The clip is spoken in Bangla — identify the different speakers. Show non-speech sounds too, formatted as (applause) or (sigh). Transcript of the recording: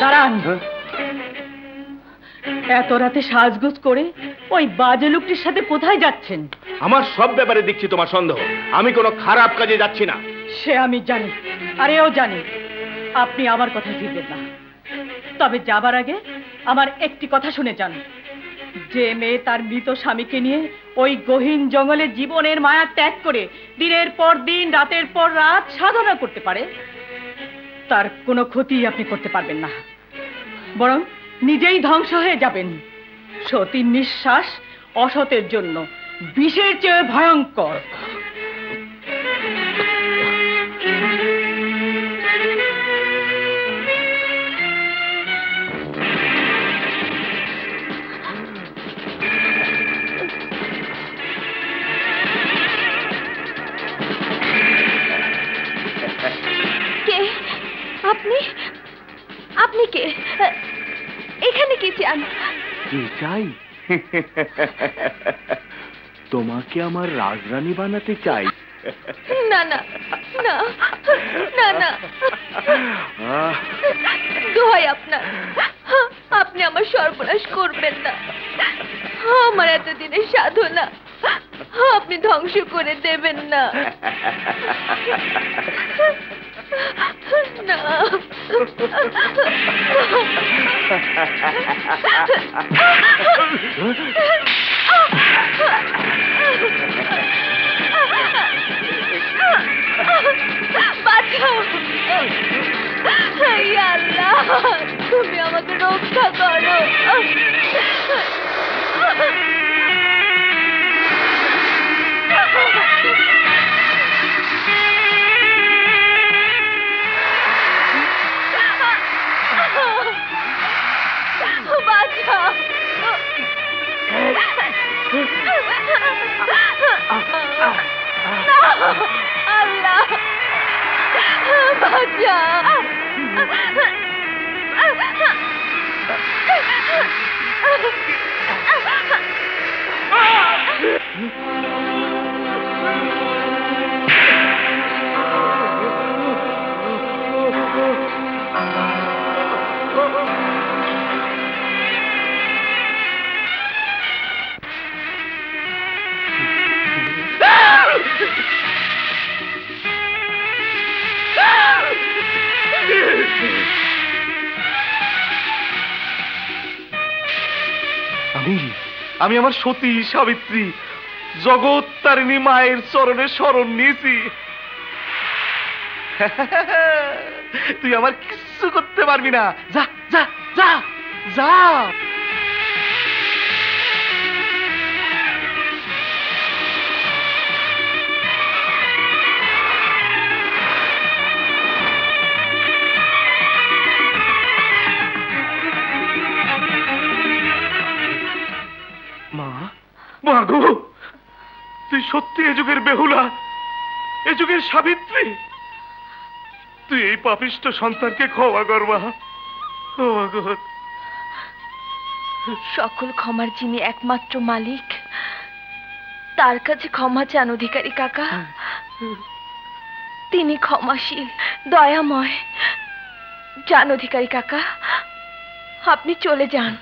Speaker 1: দাঁড়ান। এত রাতে সাজগোজ করে ওই বাজে লোকটির সাথে কোথায় যাচ্ছেন?
Speaker 2: আমার সব ব্যাপারে দেখছি তোমার সন্দেহ। আমি কোনো খারাপ কাজে যাচ্ছি না।
Speaker 1: সে আমি জানি জানি। আপনি আমার কথা ফিরবেন না। তবে যাবার আগে আমার একটি কথা শুনে যান। যে মেয়ে তার মৃত স্বামীকে নিয়ে ওই গহীন জঙ্গলে জীবনের মায়া ত্যাগ করে দিনের পর দিন রাতের পর রাত সাধনা করতে পারে তার কোনো ক্ষতি আপনি করতে পারবেন না। বরং নিজেই ধ্বংস হয়ে যাবেন। সতীর নিঃশ্বাস অসতের জন্য, বিষের চেয়ে ভয়ঙ্কর।
Speaker 3: আপনি? আপনি কে? এখানে কি চান?
Speaker 2: কি চাই? তোমাকে আমার রাজরানী বানাতে চাই।
Speaker 3: না না না না না। দোহাই আপনার। আপনি আমার সর্বনাশ করবেন না। আমার এতদিনের সাধনা আপনি ধ্বংস করে দেবেন না। না। বাঁচাও এই আল্লাহ তুমি আমাকে রক্ষা করো বাঁচাও আল্লাহ বাঁচা
Speaker 2: আমি আমি আমার সতী সাবিত্রী জগৎ তারিণী মায়ের চরণে শরণ নিয়েছি। (laughs) তুই আমার কিচ্ছু করতে পারবি না। যা যা যা যা। মা গো তুই সত্যি এ যুগের বেহুলা, এ যুগের সাবিত্রী। তুই এই পাপিষ্ট সন্তানকে ক্ষমা কর, মা। ক্ষমা
Speaker 3: সকল ক্ষমার যিনি একমাত্র মালিক, তার কাছে ক্ষমা চান অধিকারী কাকা। তিনি ক্ষমাশীল, দয়াময়। যান অধিকারী কাকা, আপনি চলে যান।